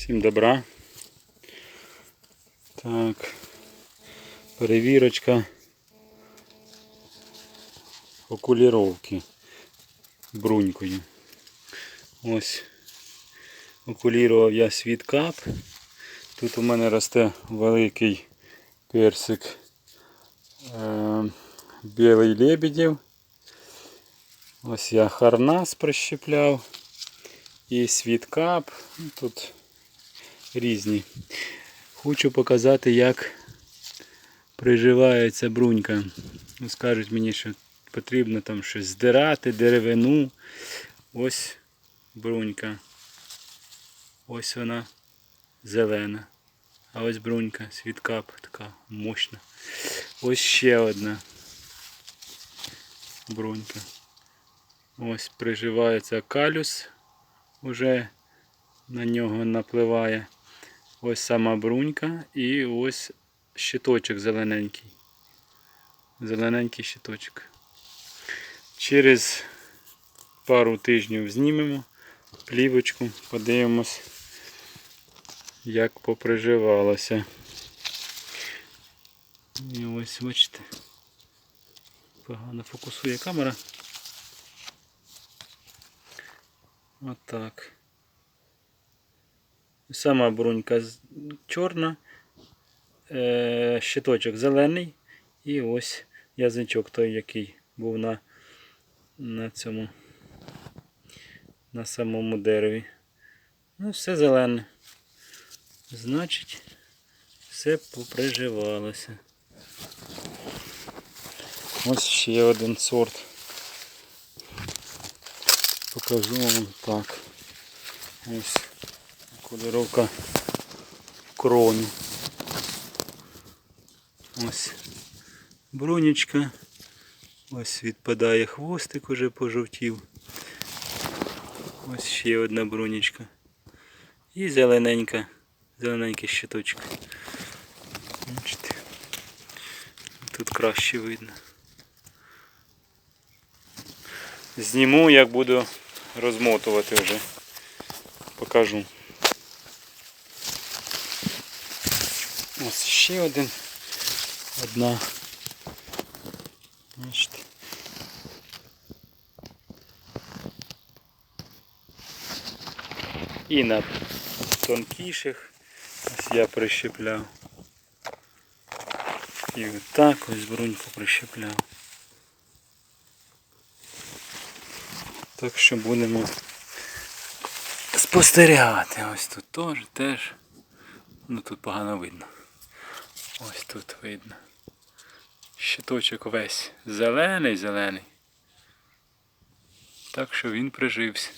Всім добра. Так. Перевірочка окуліровки брунькою. Ось окулірував я світкап. Тут у мене росте великий персик е, білий лебедів. Ось я харнас прищепляв і світкап. Тут різні. Хочу показати, як приживається брунька. Ну, Скажуть мені, що потрібно там щось здирати, деревину. Ось брунька. Ось вона зелена. А ось брунька, світкап така мощна. Ось ще одна брунька. Ось приживається калюс, уже на нього напливає. Ось сама брунька і ось щиточок зелененький. Зелененький щиточок. Через пару тижнів знімемо плівочку, подивимось, як поприживалося. І ось бачите. Погано фокусує камера. Отак. Сама брунька чорна, е, щиточок зелений і ось язичок той, який був на, на цьому на самому дереві. Ну, все зелене. Значить, все поприживалося. Ось ще один сорт. Покажу вам так. Ось кольоровка в кроні. Ось бронечка. Ось відпадає хвостик, уже пожовтів. Ось ще одна бронечка. І зелененька, зелененький щиточок. Тут краще видно. Зніму, як буду розмотувати вже. Покажу. Ось ще один. Одна. Бачите. І на тонкіших ось я прищепляв. І отак ось бруньку прищепляв. Так що будемо спостерігати. Ось тут теж, теж. Ну тут погано видно. Тут видно. Щиточок весь зелений, зелений. Так що він прижився.